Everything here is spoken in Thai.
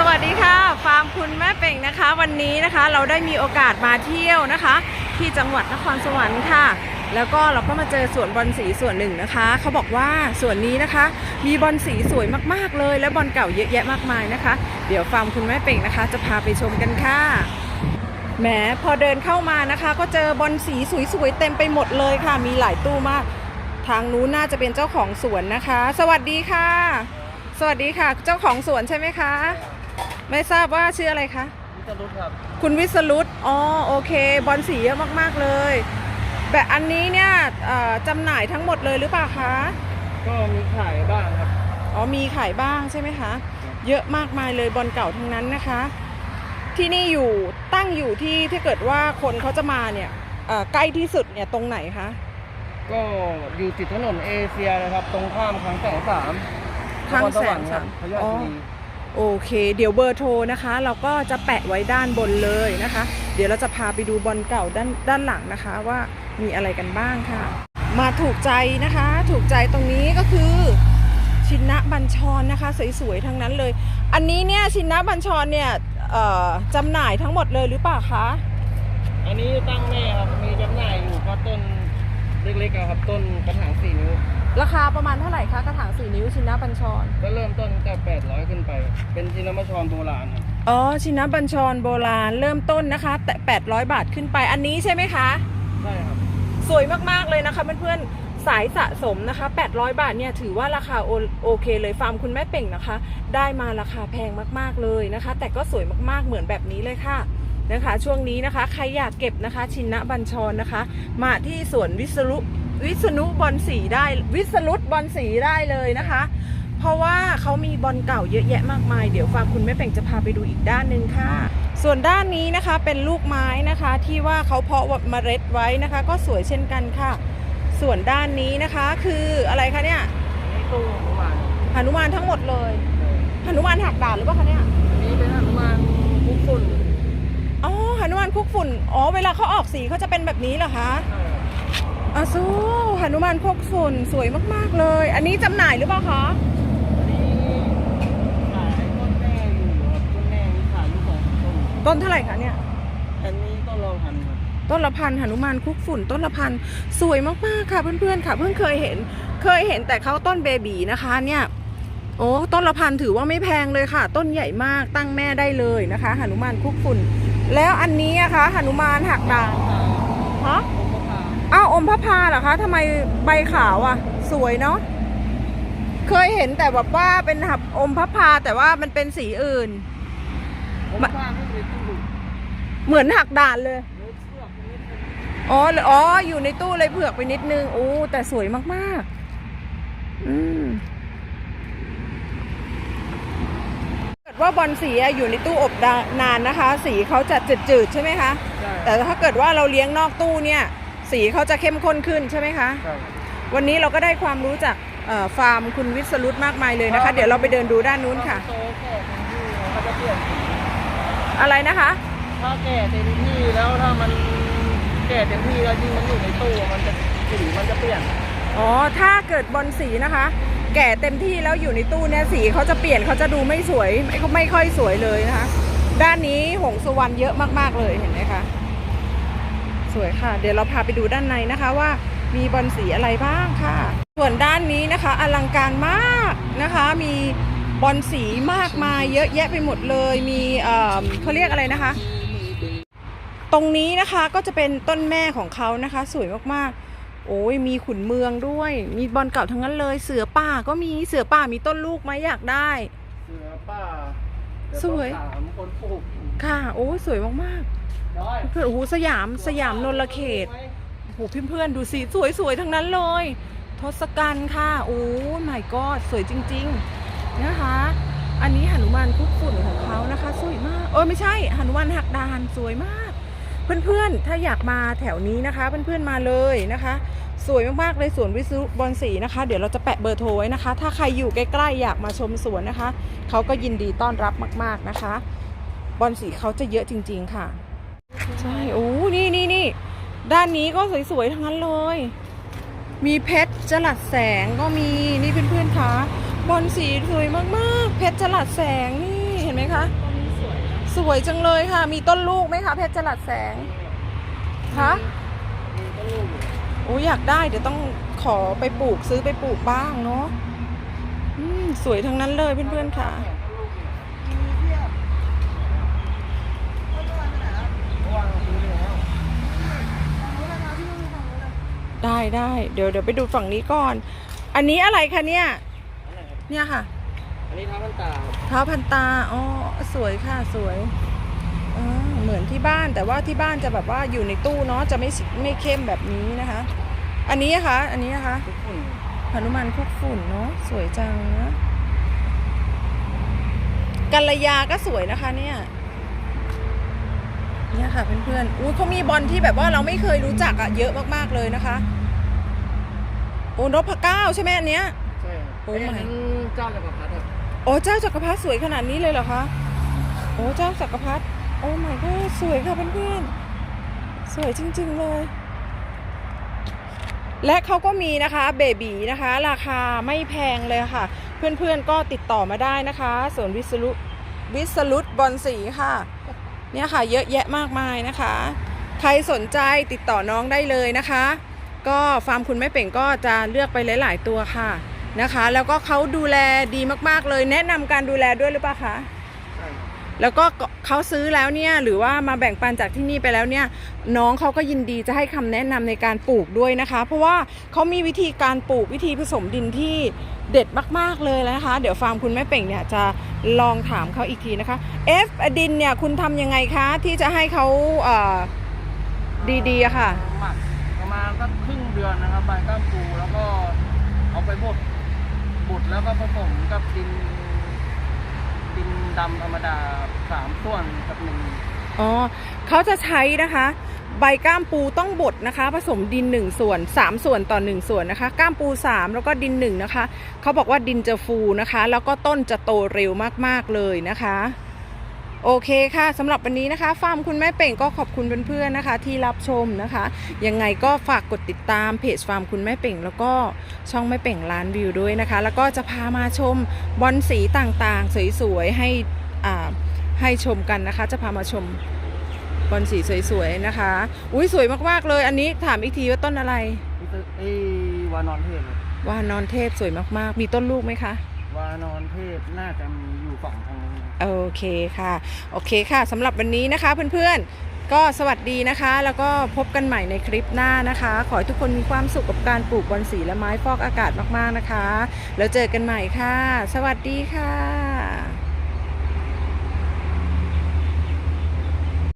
สวัสดีค่ะ ฟาร์มคุณแม่เป่งนะคะ วันนี้นะคะเราได้มีโอกาสมาเที่ยวนะคะ ที่จังหวัดนครสวรรค์ค่ะ แล้วก็เราก็มาเจอสวนบอลสีส่วนหนึ่งนะคะเขาบอกว่าส่วนนี้นะคะ มีบอลสีสวยมากๆเลย และบอลเก่าเยอะแยะมากมายนะคะ เดี๋ยวฟาร์มคุณแม่เป่งนะคะ จะพาไปชมกันค่ะแหมพอเดินเข้ามานะคะ ก็เจอบอลสีสวยๆเต็มไปหมดเลยค่ะ มีหลายตู้มาก ทางนู้นน่าจะเป็นเจ้าของสวนนะคะ สวัสดีค่ะ สวัสดีค่ะ เจ้าของสวนใช่ไหมคะ ไม่ทราบว่าชื่ออะไรคะ วิสรุตครับ คุณวิสรุตอ๋อโอเค บอลสีเยอะมากๆเลยแบบอันนี้เนี่ยเอ่อจำหน่ายทั้งหมดเลยหรือเปล่าคะ ก็มีขายบ้างครับ อ๋อมีขายบ้างใช่ไหมคะ เยอะมากมายเลยบอลเก่าทั้งนั้นนะคะ ที่นี่อยู่ตั้งอยู่ที่ถ้าเกิดว่าคนเขาจะมาเนี่ยเอ่อใกล้ที่สุดเนี่ยตรงไหนคะ ก็อยู่ติดถนนเอเชียนะครับ ตรงข้ามคลังแสงสามคลังแสงนครวรรค์คสารับมพยาอ๋อ คีรี โอเค เดี๋ยวเบอร์โทรนะคะ เราก็จะแปะไว้ด้านบนเลยนะคะ เดี๋ยวเราจะพาไปดูบอลเก่าด้านด้านหลังนะคะว่ามีอะไรกันบ้างค่ะ มาถูกใจนะคะ ถูกใจตรงนี้ก็คือชินะบัญชรนะคะสวยๆทั้งนั้นเลย อันนี้เนี่ยชินะบัญชรเนี่ยจำหน่ายทั้งหมดเลยหรือเปล่าคะอันนี้ตั้งแม่ครับมีจำหน่ายอยู่ก็ต้นเล็กๆอะครับต้นกระถางสี่นิ้ว ราคาประมาณเท่าไหร่คะกระถางสี่นิ้วชินนะบัญชร ก็เริ่มต้นตั้งแต่แปดร้อยขึ้นไป เป็นจินมชรโบราณครับอ๋อชินนะบัญชรโบราณเริ่มต้นนะคะ แต่ 800 บาทขึ้นไปอันนี้ใช่ไหมคะ ใช่ครับ สวยมากๆเลยนะคะเพื่อนๆสายสะสมนะคะ 800 บาทเนี่ยถือว่าราคาโอโอเคเลยฟาร์มคุณแม่เป่งนะคะ ได้มาราคาแพงมากๆเลยนะคะ แต่ก็สวยมากๆเหมือนแบบนี้เลยค่ะนะคะ ช่วงนี้นะคะ ใครอยากเก็บนะคะ ชินนะบัญชรนะคะ มาที่สวนวิศรุ วิษณุบอลสีได้วิสรุตบอลสีได้เลยนะคะ เพราะว่าเขามีบอลเก่าเยอะแยะมากมาย เดี๋ยวฟาร์มคุณแม่เป่งจะพาไปดูอีกด้านหนึ่งค่ะ ส่วนด้านนี้นะคะเป็นลูกไม้นะคะที่ว่าเขาเพาะเมล็ดไว้นะคะ ก็สวยเช่นกันค่ะ ส่วนด้านนี้นะคะคืออะไรคะเนี่ยอันนี้ตู้หนุมานหนุมานทั้งหมดเลยหนุมานหักด่านหรือเปล่าคะเนี่ยอันนี้เป็นหนุมานคุกฝุ่นอ๋อหนุมานคุกฝุ่นอ๋อเวลาเขาออกสีเขาจะเป็นแบบนี้เหรอคะใช่ครับ อาซูหนุมานคุกฝุ่นสวยมากๆเลย อันนี้จำหน่ายหรือเปล่าคะอันนี้ขายต้นแม่อยู่ครับต้นแม่มีขายอยู่สองต้นต้นเท่าไหร่คะเนี่ย อันนี้ต้นเราพันครับต้นละพันหนุมานคุกฝุ่น ต้นละพันสวยมากๆค่ะเพื่อนๆค่ะ เพิ่งเคยเห็น เคยเห็นแต่เขาต้นเบบีนะคะเนี่ย โอ้ต้นละพันถือว่าไม่แพงเลยค่ะ ต้นใหญ่มากตั้งแม่ได้เลยนะคะหนุมานคุกฝุ่น แล้วอันนี้อะคะหนุมานหักด่างฮะผมก็พา อ้าวอมพระพาเหรอคะทำไมใบขาวอะ สวยเนาะเคยเห็นแต่แบบว่าเป็นหับอมพระพาแต่ว่ามันเป็นสีอื่น ผมพาไม่ไปตู้เหมือนหักด่านเลยเนื้อเชือกนิดนึงอ๋อเลยอ๋อ อยู่ในตู้เลยเผือกไปนิดนึงโอ้แต่สวยมาก ๆ อืมเกิดว่าบอลสีอะอยู่ในตู้อบดานานนะคะ สีเขาจะจืดๆใช่ไหมคะ ใช่แต่ถ้าเกิดว่าเราเลี้ยงนอกตู้เนี่ย สีเขาจะเข้มข้นขึ้นใช่ไหมคะใช่วันนี้เราก็ได้ความรู้จากเอ่อฟาร์มคุณวิศรุตมากมายเลยนะคะเดี๋ยวเราไปเดินดูด้านนู้นค่ะโตแก่เต็มที่เขาจะเปลี่ยนสีอะไรนะคะ ถ้าแก่เต็มที่แล้วถ้ามันแก่เต็มที่แล้วยิ่งมันอยู่ในตู้มันจะสีมันจะเปลี่ยนอ๋อ ถ้าเกิดบอลสีนะคะ แก่เต็มที่แล้วอยู่ในตู้เนี่ยสีเขาจะเปลี่ยนเขาจะดูไม่สวยไม่ไม่ค่อยสวยเลยนะคะ ด้านนี้หงสุวรรณเยอะมากๆเลยเห็นไหมคะ สวยค่ะ เดี๋ยวเราพาไปดูด้านในนะคะว่ามีบอลสีอะไรบ้างค่ะ ส่วนด้านนี้นะคะอลังการมากนะคะ มีบอลสีมากมายเยอะแยะไปหมดเลย มีเอ่อเขาเรียกอะไรนะคะ ตรงนี้นะคะก็จะเป็นต้นแม่ของเขานะคะ สวยมากๆ โอ้ยมีขุนเมืองด้วย มีบอลเก่าทั้งนั้นเลย เสือป่าก็มีเสือป่ามีต้นลูกไหมอยากได้ เสือป้าแต่สวยต้องถามคนปลูก ค่ะ โอ้ยสวยมากได้ๆเพื่อน โอ้โหสยามสยามนนทเขตโอ้โหเพื่อนๆดูสิสวยๆทั้งนั้นเลย ทศกัณฐ์ค่ะ โอ้ย my god สวยจริงๆนะคะ อันนี้หนุมานคุกฝุ่นของเขานะคะ สวยมากเออไม่ใช่หนุมานหักดานสวยมาก เพื่อนๆถ้าอยากมาแถวนี้นะคะ เพื่อนๆมาเลยนะคะ สวยมากๆเลยสวนวิศรุบอลสีนะคะ เดี๋ยวเราจะแปะเบอร์โทรไว้นะคะ ถ้าใครอยู่ใกล้ๆอยากมาชมสวนนะคะเขาก็ยินดีต้อนรับมาก ๆนะคะ บอลสีเขาจะเยอะจริง ๆ ค่ะ ใช่โอ้นี่นี่นี่ด้านนี้ก็สวยๆทั้งนั้นเลย มีเพชรจลัดแสงก็มีนี่เพื่อนๆคะบอลสีสวยมากๆ เพชรจลัดแสงนี่เห็นไหมคะสวยจังเลยค่ะ มีต้นลูกไหมคะเพชรจลัดแสงคะโอ้อยากได้เดี๋ยวต้องขอไปปลูกซื้อไปปลูกบ้างเนาะสวยทั้งนั้นเลยเพื่อนๆค่ะ วางซื้อไปแล้ว ได้ได้เดี๋ยวเดี๋ยวไปดูฝั่งนี้ก่อน อันนี้อะไรคะเนี่ยอันไหนครับเนี่ยค่ะ อันนี้ท้าพันตาครับเท้าพันตาอ๋อสวยค่ะสวยอ่าเหมือนที่บ้านแต่ว่าที่บ้านจะแบบว่าอยู่ในตู้เนาะจะไม่สิไม่เข้มแบบนี้นะคะ อันนี้นะคะอันนี้นะคะทุกคนหนุมานคุกฝุ่นเนาะสวยจังนะกัลยาก็สวยนะคะเนี่ยเนี่ย ค่ะเพื่อนๆอุ้ยเขามีบอลที่แบบว่าเราไม่เคยรู้จักอะเยอะมากๆเลยนะคะ โอ้นพเก้าใช่ไหมอันเนี้ย ใช่ครับโอ้ไอ้ my อันนั้นเจ้าจักรพรรดิครับโอ้เจ้าจักรพรรดิสวยขนาดนี้เลยเหรอคะโอ้เจ้าจักรพรรดิโอ้ my god สวยค่ะเพื่อนๆสวยจริง ๆเลย และเขาก็มีนะคะเบบีนะคะ ราคาไม่แพงเลยค่ะ เพื่อนๆก็ติดต่อมาได้นะคะส่วนวิสรุวิสรุตบอลสีค่ะ เนี่ยค่ะเยอะแยะมากมายนะคะ ใครสนใจติดต่อน้องได้เลยนะคะ ก็ฟาร์มคุณแม่เป่งก็จะเลือกไปหลาย ๆ ตัวค่ะนะคะ แล้วก็เขาดูแลดีมากๆเลย แนะนำการดูแลด้วยหรือเปล่าคะ แล้วก็เขาซื้อแล้วเนี่ยหรือว่ามาแบ่งปันจากที่นี่ไปแล้วเนี่ยน้องเขาก็ยินดีจะให้คำแนะนำในการปลูกด้วยนะคะ เพราะว่าเขามีวิธีการปลูกวิธีผสมดินที่เด็ดมาก ๆ เลยนะคะ เดี๋ยวฟาร์มคุณแม่เป่งเนี่ยจะลองถามเขาอีกทีนะคะ F ดินเนี่ยคุณทำยังไงคะ ที่จะให้เขาเดีๆค่ะหมักประมาณสักครึ่งเดือนนะครับใบก้ามปูแล้วก็เอาไปบดบดแล้วก็ผสมกับดิน ดินดำธรรมดาสามส่วนกับหนึ่งอ๋อเขาจะใช้นะคะ ใบก้ามปูต้องบดนะคะ ผสมดิน 1 ส่วน 3 ส่วนต่อ 1 ส่วนนะคะ ก้ามปู 3 แล้วก็ดิน1นะคะเขาบอกว่าดินจะฟูนะคะ แล้วก็ต้นจะโตเร็วมากๆเลยนะคะ โอเคค่ะสำหรับวันนี้นะคะ ฟาร์มคุณแม่เป่งก็ขอบคุณเพื่อนๆนะคะ ที่รับชมนะคะ ยังไงก็ฝากกดติดตามเพจฟาร์มคุณแม่เป่ง แล้วก็ช่องแม่เป่งล้านวิวด้วยนะคะ แล้วก็จะพามาชมบอลสีต่างๆ สวยๆให้อ่าให้ชมกันนะคะ จะพามาชมบอลสีสวยๆนะคะ อุ้ยสวยมากๆเลย อันนี้ถามอีกทีว่าต้นอะไรนี่คือไอ้วานอนเทพครับว่านอนเทพสวยมากๆ มีต้นลูกไหมคะ วานอนเทพน่าจะมีอยู่ฝั่งทางนู้นครับ โอเคค่ะ โอเคค่ะสำหรับวันนี้นะคะเพื่อนๆ ก็สวัสดีนะคะ แล้วก็พบกันใหม่ในคลิปหน้านะคะ ขอให้ทุกคนมีความสุขกับการปลูกบอนสีและไม้ฟอกอากาศมากๆนะคะ แล้วเจอกันใหม่ค่ะ สวัสดีค่ะ